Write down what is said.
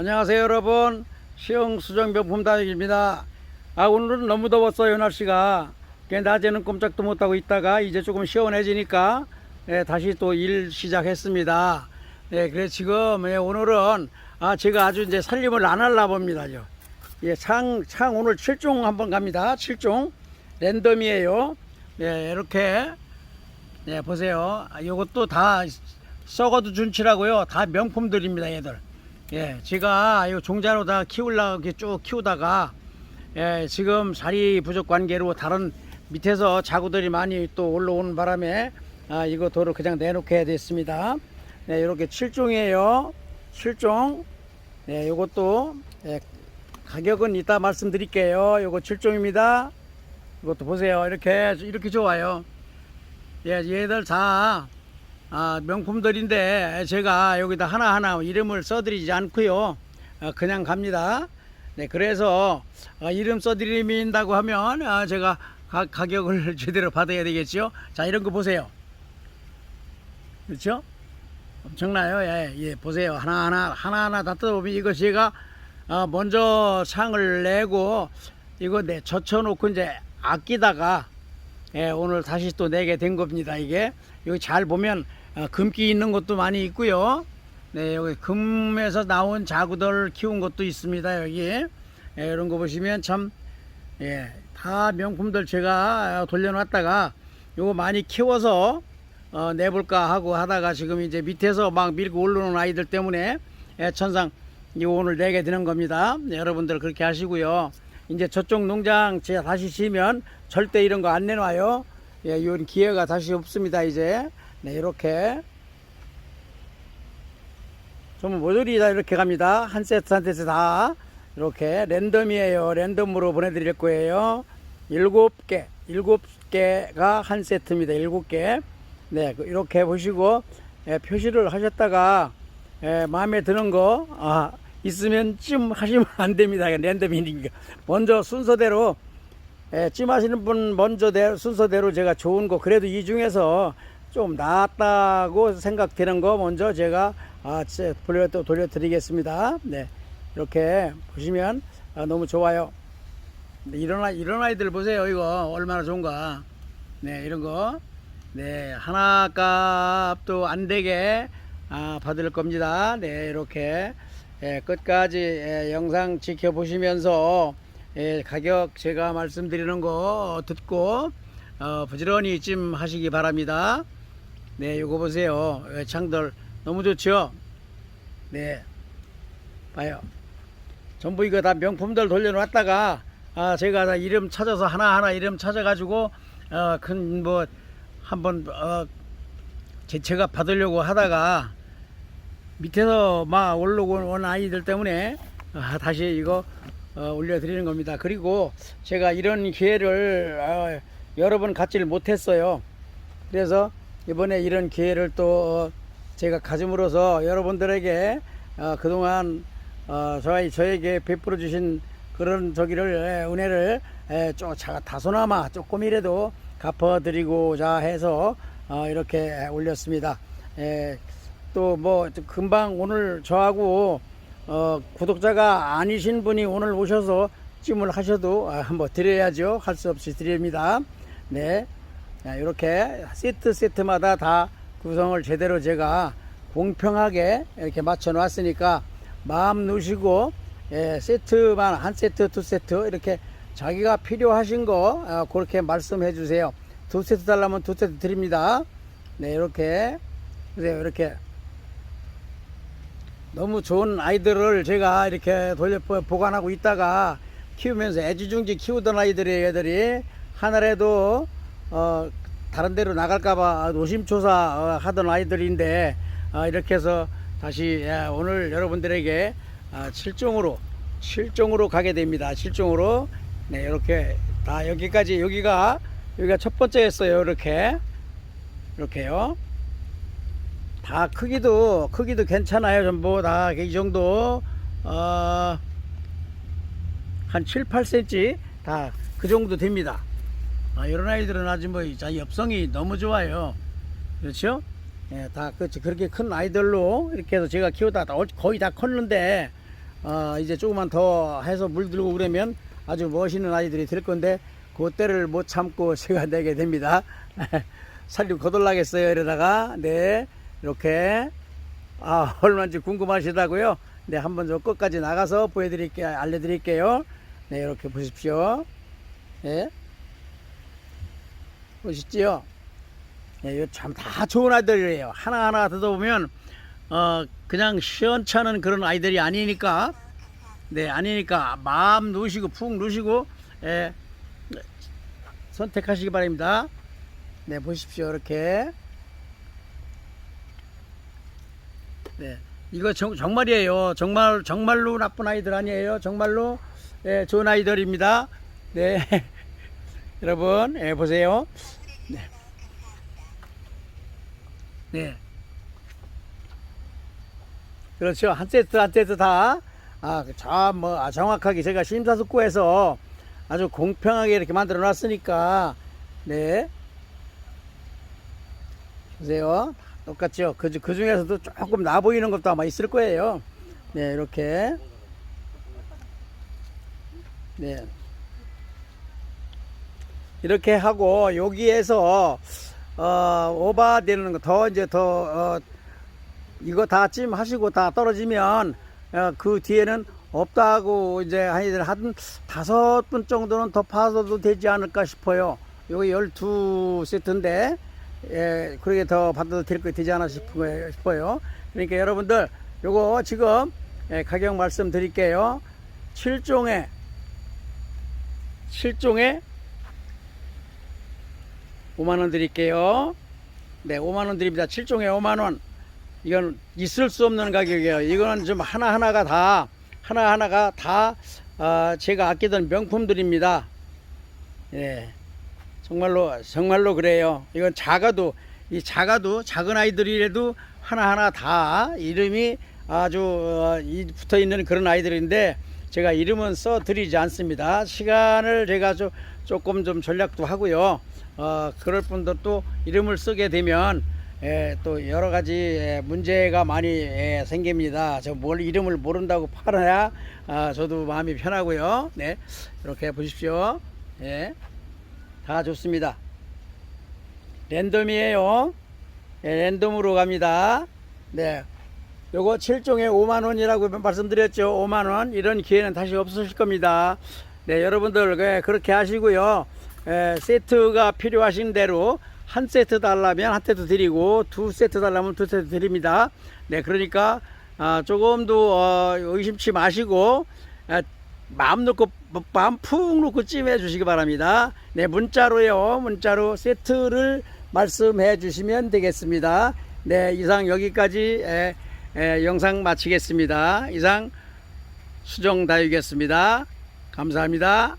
안녕하세요 여러분. 시흥수정병품다육입니다. 아 오늘은 너무 더웠어요 날씨가. 낮에는 꼼짝도 못하고 있다가 이제 조금 시원해지니까 예, 다시 또 일 시작했습니다. 예, 그래 지금 예, 오늘은 아 제가 아주 이제 살림을 안 할라 봅니다요. 예, 창, 창 오늘 7종 한번 갑니다. 7종. 랜덤이에요. 예, 이렇게 예, 보세요. 아, 요것도 다 썩어도 준치라고요. 다 명품들입니다 얘들 예, 제가 이 종자로 다 키우려고 이렇게 쭉 키우다가 예, 지금 자리 부족 관계로 다른 밑에서 자구들이 많이 또 올라오는 바람에 아, 이거 도로 그냥 내놓게 됐습니다. 네, 이렇게 7종이에요. 7종. 네, 요것도 예, 가격은 이따 말씀드릴게요. 요거 7종입니다. 이것도 보세요. 이렇게 이렇게 좋아요. 예, 얘들 다 아, 명품들인데 제가 여기다 하나하나 이름을 써드리지 않고요. 어, 그냥 갑니다. 네, 그래서 어, 이름 써드린다고 하면 아, 제가 가, 가격을 제대로 받아야 되겠죠. 자, 이런 거 보세요. 그렇죠? 엄청나요. 예, 예, 보세요. 하나하나 하나하나 다 뜯어보면 이거 제가 어, 먼저 상을 내고 이거 내 젖혀놓고 이제 아끼다가 예, 오늘 다시 또 내게 된 겁니다. 이게 여기 잘 보면 어, 금기 있는 것도 많이 있고요. 네, 여기 금에서 나온 자구들 키운 것도 있습니다. 여기 예, 이런 거 보시면 참 예, 다 명품들 제가 돌려놨다가 요거 많이 키워서 어, 내볼까 하고 하다가 지금 이제 밑에서 막 밀고 올라오는 아이들 때문에 예, 천상 이거 오늘 내게 되는 겁니다. 네, 여러분들 그렇게 하시고요. 이제 저쪽 농장 제가 다시 지으면 절대 이런 거 안 내놔요. 예, 이런 기회가 다시 없습니다. 이제 네, 이렇게 좀 모조리 다 이렇게 갑니다. 한 세트 한 세트 다 이렇게 랜덤이에요. 랜덤으로 보내드릴 거예요. 일곱 개, 일곱 개가 한 세트입니다. 일곱 개. 네, 그 이렇게 보시고 예, 표시를 하셨다가 예, 마음에 드는 거 아, 있으면 찜 하시면 안 됩니다. 랜덤이니까 먼저 순서대로 예, 찜 하시는 분 먼저 대, 순서대로 제가 좋은 거 그래도 이 중에서 좀 낫다고 생각되는 거 먼저 제가 아, 제- 돌려 또 돌려드리겠습니다. 네, 이렇게 보시면 아, 너무 좋아요. 네, 이런 아이 이런 아이들 보세요. 이거 얼마나 좋은가. 네, 이런 거. 네, 하나 값도 안 되게 아, 받을 겁니다. 네, 이렇게 예, 끝까지 예, 영상 지켜보시면서 예, 가격 제가 말씀드리는 거 듣고 어, 부지런히 찜 하시기 바랍니다. 네, 요거 보세요. 예, 창들 너무 좋죠? 네, 봐요. 전부 이거 다 명품들 돌려놨다가 아, 제가 다 이름 찾아서 하나하나 이름 찾아가지고 어, 큰 뭐 한번 어, 제, 제가 받으려고 하다가 밑에서 막 올라오고 온 아이들 때문에 아, 다시 이거 어, 올려드리는 겁니다. 그리고 제가 이런 기회를 어, 여러 번 갖지를 못했어요. 그래서 이번에 이런 기회를 또 어, 제가 가짐으로써 여러분들에게 어, 그동안 어, 저희 저에게 베풀어 주신 그런 저기를 예, 은혜를 예, 쪼 자- 다소나마 조금이라도 갚아드리고자 해서 어, 이렇게 올렸습니다. 예, 또뭐 금방 오늘 저하고 어, 구독자가 아니신 분이 오늘 오셔서 찜을 하셔도 아, 뭐 드려야죠. 할 수 없이 드립니다. 네. 자, 이렇게 세트 세트마다 다 구성을 제대로 제가 공평하게 이렇게 맞춰 놨으니까 마음 놓으시고 예, 세트만 한 세트 두 세트 이렇게 자기가 필요하신 거 어, 그렇게 말씀해 주세요. 두 세트 달라면 두 세트 드립니다. 네, 이렇게 그래요. 이렇게 너무 좋은 아이들을 제가 이렇게 돌려 보- 보관하고 있다가 키우면서 애지중지 키우던 아이들이 애들이 하늘에도 어 다른 데로 나갈까봐 노심초사 어, 하던 아이들인데 어, 이렇게 해서 다시 예, 오늘 여러분들에게 아, 7종으로 7종으로 가게 됩니다. 7종으로 네 이렇게 다 여기까지 여기가 여기가 첫 번째였어요. 이렇게 이렇게요. 다 크기도 크기도 괜찮아요. 전부 다 이 정도 어, 한 7, 8cm 다 그 정도 됩니다. 아, 이런 아이들은 아주 뭐 자, 엽성이 너무 좋아요. 그렇죠? 예, 다 그, 그렇게 큰 아이들로 이렇게 해서 제가 키우다 다 거의 다 컸는데 어, 이제 조금만 더 해서 물 들고 그러면 아주 멋있는 아이들이 될 건데 그때를 못 참고 제가 내게 됩니다. 살림 거덜나겠어요 이러다가 네 이렇게 아 얼마인지 궁금하시다고요? 네 한번 저 끝까지 나가서 보여드릴게요 알려드릴게요. 네 이렇게 보십시오. 네 보시지요? 네, 이거 참다 좋은 아이들이에요. 하나하나 듣어보면, 어, 그냥 시원찮은 그런 아이들이 아니니까, 네, 아니니까, 마음 누시고, 푹 누시고, 예, 선택하시기 바랍니다. 네, 보십시오. 이렇게. 네, 이거 정, 정말이에요. 정말, 정말로 나쁜 아이들 아니에요. 정말로, 예, 좋은 아이들입니다. 네. 여러분, 예, 보세요. 네. 그렇죠. 한 세트 한 세트 다, 아, 참, 뭐, 아, 정확하게 제가 심사숙고해서 아주 공평하게 이렇게 만들어 놨으니까, 네. 보세요. 똑같죠. 그, 그 중에서도 조금 나 보이는 것도 아마 있을 거예요. 네, 이렇게. 네. 이렇게 하고, 여기에서, 어, 오바되는 거 더 이제 더, 어, 이거 다 찜 하시고 다 떨어지면, 어, 그 뒤에는 없다고 이제 하이들 한 다섯 분 정도는 더 파서도 되지 않을까 싶어요. 요거 열두 세트인데, 예, 그렇게 더 받아도 될 거 되지 않아 싶어요. 그러니까 여러분들, 요거 지금, 예, 가격 말씀 드릴게요. 7종에, 7종에 5만원 드릴게요. 네, 5만원 드립니다. 7종에 5만원. 이건 있을 수 없는 가격이에요. 이거는 좀 하나하나가 다, 하나하나가 다, 아, 제가 아끼던 명품들입니다. 예. 정말로, 정말로 그래요. 이건 작아도, 이 작아도, 작은 아이들이라도 하나하나 다 이름이 아주 어, 이 붙어 있는 그런 아이들인데 제가 이름은 써 드리지 않습니다. 시간을 제가 좀 조금 좀 전략도 하고요. 어, 그럴 분도 또 이름을 쓰게 되면 예, 또 여러 가지 예, 문제가 많이 예, 생깁니다. 저 뭘 이름을 모른다고 팔아야 아, 저도 마음이 편하고요. 네, 이렇게 보십시오. 예, 다 좋습니다. 랜덤이에요. 예, 랜덤으로 갑니다. 네. 요거 7종에 5만원이라고 말씀드렸죠. 5만원. 이런 기회는 다시 없으실 겁니다. 네, 여러분들, 예, 그렇게 하시고요. 예, 세트가 필요하신 대로 한 세트 달라면 한 세트 드리고 두 세트 달라면 두 세트 드립니다. 네, 그러니까 아, 조금도 어, 의심치 마시고 아, 마음 놓고 마음 푹 놓고 찜해 주시기 바랍니다. 네, 문자로요. 문자로 세트를 말씀해 주시면 되겠습니다. 네, 이상 여기까지 에, 에, 영상 마치겠습니다. 이상 수정 다육이었습니다. 감사합니다.